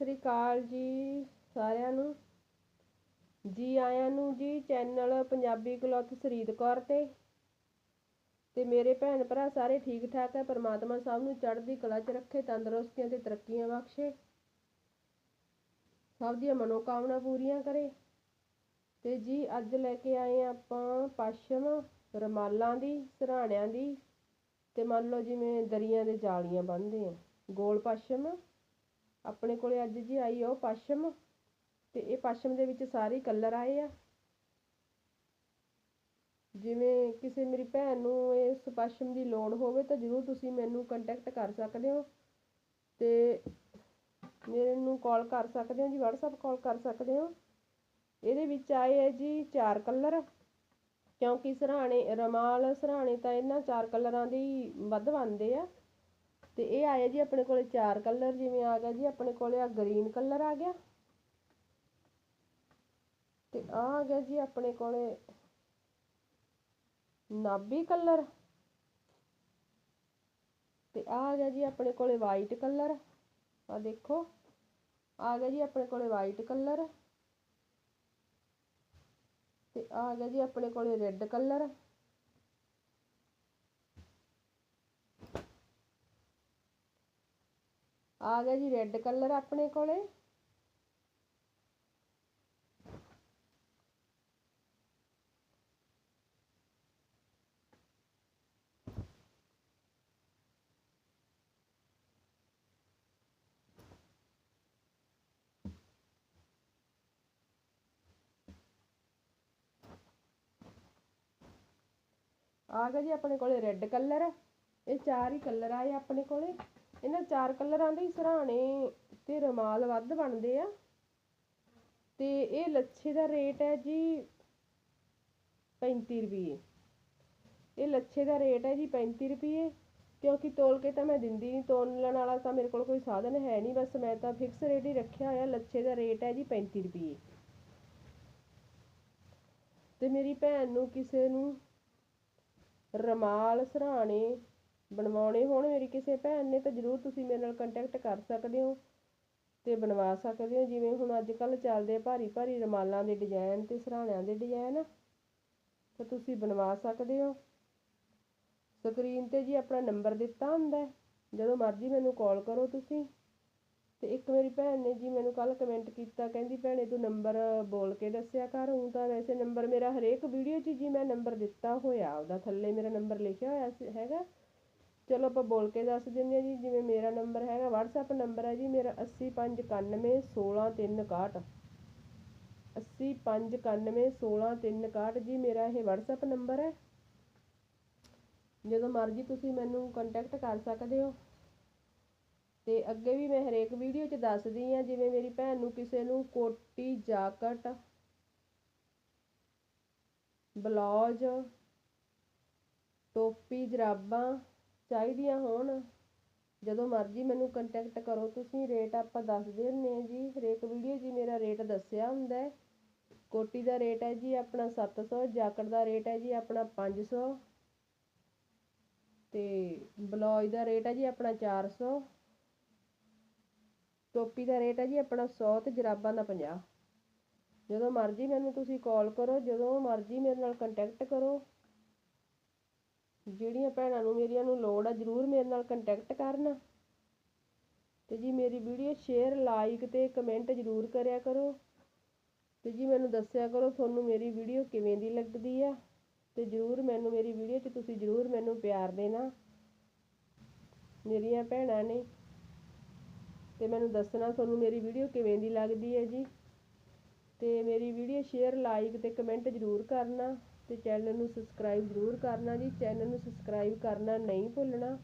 ਸ੍ਰੀ ਅਕਾਲ ਜੀ ਸਾਰਿਆਂ ਨੂੰ। ਜੀ ਆਇਆਂ ਨੂੰ ਜੀ, ਚੈਨਲ ਪੰਜਾਬੀ ਕਲੌਥ ਸਰੀਦ ਕੌਰ ਤੇ। ਤੇ ਮੇਰੇ ਭੈਣ ਭਰਾ ਸਾਰੇ ਠੀਕ ਠਾਕ ਹੈ। ਪਰਮਾਤਮਾ ਸਭ ਨੂੰ ਚੜ੍ਹਦੀ ਕਲਾ 'ਚ ਰੱਖੇ, ਤੰਦਰੁਸਤੀਆਂ ਤੇ ਤਰੱਕੀਆਂ ਬਖਸ਼ੇ। ਸਭ ਦੀਆਂ ਮਨੋਕਾਮਨਾ ਪੂਰੀਆਂ ਕਰੇ। ਤੇ ਜੀ, ਅੱਜ ਲੈ ਕੇ ਆਏ ਹਾਂ ਆਪਾਂ ਪਸ਼ਮ ਰਮਾਲਾਂ ਦੀ, ਸਰਾਣਿਆਂ ਦੀ। ਤੇ ਮੰਨ ਲਓ ਜਿਵੇਂ ਦਰੀਆਂ ਦੇ ਜਾਲੀਆਂ ਬੰਨ੍ਹਦੇ ਆ। ਗੋਲ ਪਸ਼ਮ ਆਪਣੇ ਕੋਲ ਅੱਜ ਜੀ ਆਈ ਆ ਉਹ ਪਸ਼ਮ ਤੇ ਇਹ ਪਸ਼ਮ ਦੇ ਵਿੱਚ ਸਾਰੇ ਕਲਰ ਆਏ ਆ। ਜਿਵੇਂ ਕਿਸੇ ਮੇਰੀ ਭੈਣ ਨੂੰ ਇਸ ਪਸ਼ਮ ਦੀ ਲੋੜ ਹੋਵੇ ਤਾਂ ਜ਼ਰੂਰ ਤੁਸੀਂ ਮੈਨੂੰ ਕੰਟੈਕਟ ਕਰ ਸਕਦੇ ਹੋ ਤੇ ਮੇਰੇ ਨੂੰ ਕਾਲ ਕਰ ਸਕਦੇ ਹੋ ਜੀ, WhatsApp ਕਾਲ ਕਰ ਸਕਦੇ ਹੋ। ਇਹਦੇ ਵਿੱਚ ਆਏ ਹੈ ਜੀ ਚਾਰ ਕਲਰ ਕਿਉਂਕਿ ਸਰਾਣੇ, ਰਮਾਲ, ਸਰਾਣੇ ਤਾਂ ਇਹਨਾਂ ਚਾਰ ਕਲਰਾਂ ਦੇ ਹੀ ਵੱਧ ਬਣਦੇ ਆ। ਤੇ ਇਹ ਆਇਆ ਜੀ ਆਪਣੇ ਕੋਲੇ ਚਾਰ ਕਲਰ, ਜਿਵੇਂ ਆ ਗਿਆ ਜੀ, ਆਪਣੇ ਕੋਲੇ ਆ ਗ੍ਰੀਨ ਕਲਰ ਆ ਗਿਆ। ਤੇ ਆ ਆ ਗਿਆ ਜੀ ਆਪਣੇ ਕੋਲੇ ਨਾਬੀ ਕਲਰ। ਤੇ ਆ ਆ ਗਿਆ ਜੀ ਆਪਣੇ ਕੋਲੇ ਵਾਈਟ ਕਲਰ। ਆ ਦੇਖੋ ਆ ਗਿਆ ਜੀ ਆਪਣੇ ਕੋਲੇ ਵਾਈਟ ਕਲਰ। ਤੇ ਆ ਗਿਆ ਜੀ ਆਪਣੇ ਕੋਲੇ ਰੈੱਡ ਕਲਰ। ਆ ਗਿਆ ਜੀ ਰੈੱਡ ਕਲਰ ਆਪਣੇ ਕੋਲੇ। ਆ ਗਿਆ ਜੀ ਆਪਣੇ ਕੋਲੇ ਰੈੱਡ ਕਲਰ ਇਹ ਚਾਰ ਹੀ ਕਲਰ ਆਏ ਆਪਣੇ ਕੋਲੇ। ਇਹਨਾਂ ਚਾਰ ਕਲਰਾਂ ਦੇ ਸਰਾਣੇ ਤੇ ਰਮਾਲ ਵੱਧ ਬਣਦੇ ਆ। ਤੇ ਇਹ ਲੱਛੇ ਦਾ ਰੇਟ ਹੈ ਜੀ 35 ਰੁਪਏ ਇਹ ਲੱਛੇ ਦਾ ਰੇਟ ਹੈ ਜੀ 35 ਰੁਪਏ ਕਿਉਂਕਿ ਤੋਲ ਕੇ ਤਾਂ ਮੈਂ ਦਿੰਦੀ ਨਹੀਂ, ਤੋਲਣ ਵਾਲਾ ਤਾਂ ਮੇਰੇ ਕੋਲ ਕੋਈ ਸਾਧਨ ਹੈ ਨਹੀਂ, ਬਸ ਮੈਂ ਤਾਂ ਫਿਕਸ ਰੇਟ ਹੀ ਰੱਖਿਆ ਹੋਇਆ, ਲੱਛੇ ਦਾ ਰੇਟ ਹੈ ਜੀ 35 ਰੁਪਏ ਤੇ ਮੇਰੀ ਭੈਣ ਨੂੰ ਕਿਸੇ ਨੂੰ ਰਮਾਲ, ਸਰਾਣੇ ਬਣਵਾਉਣੇ ਹੋਣ ਮੇਰੀ ਕਿਸੇ ਭੈਣ ਨੇ, ਤਾਂ ਜ਼ਰੂਰ ਤੁਸੀਂ ਮੇਰੇ ਨਾਲ ਕੰਟੈਕਟ ਕਰ ਸਕਦੇ ਹੋ ਅਤੇ ਬਣਵਾ ਸਕਦੇ ਹੋ। ਜਿਵੇਂ ਹੁਣ ਅੱਜ ਕੱਲ੍ਹ ਚੱਲਦੇ ਭਾਰੀ ਭਾਰੀ ਰੁਮਾਲਾਂ ਦੇ ਡਿਜਾਇਨ ਅਤੇ ਸਰਾਣਿਆਂ ਦੇ ਡਿਜ਼ਾਇਨ ਤਾਂ ਤੁਸੀਂ ਬਣਵਾ ਸਕਦੇ ਹੋ। ਸਕਰੀਨ ਤੇ ਜੀ ਆਪਣਾ ਨੰਬਰ ਦਿੱਤਾ ਹੁੰਦਾ ਜਦੋਂ ਮਰਜ਼ੀ ਮੈਨੂੰ ਕਾਲ ਕਰੋ ਤੁਸੀਂ। ਅਤੇ ਇੱਕ ਮੇਰੀ ਭੈਣ ਨੇ ਜੀ ਮੈਨੂੰ ਕੱਲ੍ਹ ਕਮੈਂਟ ਕੀਤਾ, ਕਹਿੰਦੀ ਭੈਣੇ ਤੂੰ ਨੰਬਰ ਬੋਲ ਕੇ ਦੱਸਿਆ ਕਰ, ਊਂ ਤਾਂ ਵੈਸੇ ਨੰਬਰ ਮੇਰਾ ਹਰੇਕ ਵੀਡੀਓ 'ਚ ਜੀ ਮੈਂ ਨੰਬਰ ਦਿੱਤਾ ਹੋਇਆ, ਉਹਦਾ ਥੱਲੇ ਮੇਰਾ ਨੰਬਰ ਲਿਖਿਆ ਹੋਇਆ ਹੈਗਾ। ਚਲੋ ਆਪਾਂ ਬੋਲ ਕੇ ਦੱਸ ਦਿੰਦੇ ਹਾਂ ਜੀ, ਜਿਵੇਂ ਮੇਰਾ ਨੰਬਰ ਹੈਗਾ ਵਟਸਐਪ ਨੰਬਰ ਹੈ ਜੀ, ਮੇਰਾ ਅੱਸੀ ਪੰਜ ਇਕਾਨਵੇਂ ਸੋਲ੍ਹਾਂ ਤਿੰਨ ਕਾਹਠ ਅੱਸੀ ਪੰਜ ਇਕਾਨਵੇਂ ਸੋਲ੍ਹਾਂ ਤਿੰਨ ਇਕਾਹਠ ਜੀ, ਮੇਰਾ ਇਹ ਵਟਸਐਪ ਨੰਬਰ ਹੈ। ਜਦੋਂ ਮਰਜ਼ੀ ਤੁਸੀਂ ਮੈਨੂੰ ਕੰਟੈਕਟ ਕਰ ਸਕਦੇ ਹੋ। ਤੇ ਅੱਗੇ ਵੀ ਮੈਂ ਹਰੇਕ ਵੀਡੀਓ 'ਚ ਦੱਸਦੀ ਆ ਜਿਵੇਂ ਮੇਰੀ ਭੈਣ ਨੂੰ ਕਿਸੇ ਨੂੰ ਕੋਟੀ, ਜਾਕਟ, ਬਲੌਜ, ਟੋਪੀ, ਜਰਾਬਾਂ ਚਾਹੀਦੀਆਂ ਹੋਣ। ਜਦੋਂ ਮਰਜ਼ੀ ਮੈਨੂੰ ਕੰਟੈਕਟ ਕਰੋ, ਤੁਸੀਂ ਰੇਟ ਆਪਾਂ ਦੱਸਦੇ ਹੁੰਦੇ ਹਾਂ ਜੀ। ਹਰੇਕ ਵੀਡੀਓ 'ਚ ਮੇਰਾ ਰੇਟ ਦੱਸਿਆ ਹੁੰਦਾ ਕੋਟੀ ਦਾ ਰੇਟ ਹੈ ਜੀ ਆਪਣਾ ਸੱਤ ਸੌ ਜਾਕਟ ਦਾ ਰੇਟ ਹੈ ਜੀ ਆਪਣਾ ਪੰਜ ਸੌ। ਅਤੇ ਬਲੌਜ ਦਾ ਰੇਟ ਹੈ ਜੀ ਆਪਣਾ ਚਾਰ ਸੌ। ਟੋਪੀ ਦਾ ਰੇਟ ਹੈ ਜੀ ਆਪਣਾ ਸੌ ਅਤੇ ਜਰਾਬਾਂ ਦਾ 50 ਜਦੋਂ ਮਰਜ਼ੀ ਮੈਨੂੰ ਤੁਸੀਂ ਕਾਲ ਕਰੋ, ਜਦੋਂ ਮਰਜ਼ੀ ਮੇਰੇ ਨਾਲ ਕੰਟੈਕਟ ਕਰੋ। ਜਿਹੜੀਆਂ ਭੈਣਾਂ ਨੂੰ ਮੇਰੀਆਂ ਨੂੰ ਲੋੜ ਆ, ਜ਼ਰੂਰ ਮੇਰੇ ਨਾਲ ਕੰਟੈਕਟ ਕਰਨ। ਤੇ ਜੀ ਮੇਰੀ ਵੀਡੀਓ ਸ਼ੇਅਰ ਲਾਈਕ ਤੇ ਕਮੈਂਟ ਜ਼ਰੂਰ ਕਰਿਆ ਕਰੋ। ਤੇ ਜੀ ਮੈਨੂੰ ਦੱਸਿਆ ਕਰੋ ਤੁਹਾਨੂੰ ਮੇਰੀ ਵੀਡੀਓ ਕਿਵੇਂ ਦੀ ਲੱਗਦੀ ਆ। ਤੇ ਜ਼ਰੂਰ ਮੈਨੂੰ ਮੇਰੀ ਵੀਡੀਓ 'ਚ ਤੁਸੀਂ ਜ਼ਰੂਰ ਮੈਨੂੰ ਪਿਆਰ ਦੇਣਾ। ਮੇਰੀਆਂ ਭੈਣਾਂ ਨੇ। ਤੇ ਮੈਨੂੰ ਦੱਸਣਾ ਤੁਹਾਨੂੰ ਮੇਰੀ ਵੀਡੀਓ ਕਿਵੇਂ ਦੀ ਲੱਗਦੀ ਹੈ ਜੀ। ਤੇ ਮੇਰੀ ਵੀਡੀਓ ਸ਼ੇਅਰ ਲਾਈਕ ਤੇ ਕਮੈਂਟ ਜ਼ਰੂਰ ਕਰਨਾ। ਅਤੇ ਚੈਨਲ ਨੂੰ ਸਬਸਕ੍ਰਾਈਬ ਜ਼ਰੂਰ ਕਰਨਾ ਜੀ ਚੈਨਲ ਨੂੰ ਸਬਸਕ੍ਰਾਈਬ ਕਰਨਾ ਨਹੀਂ ਭੁੱਲਣਾ।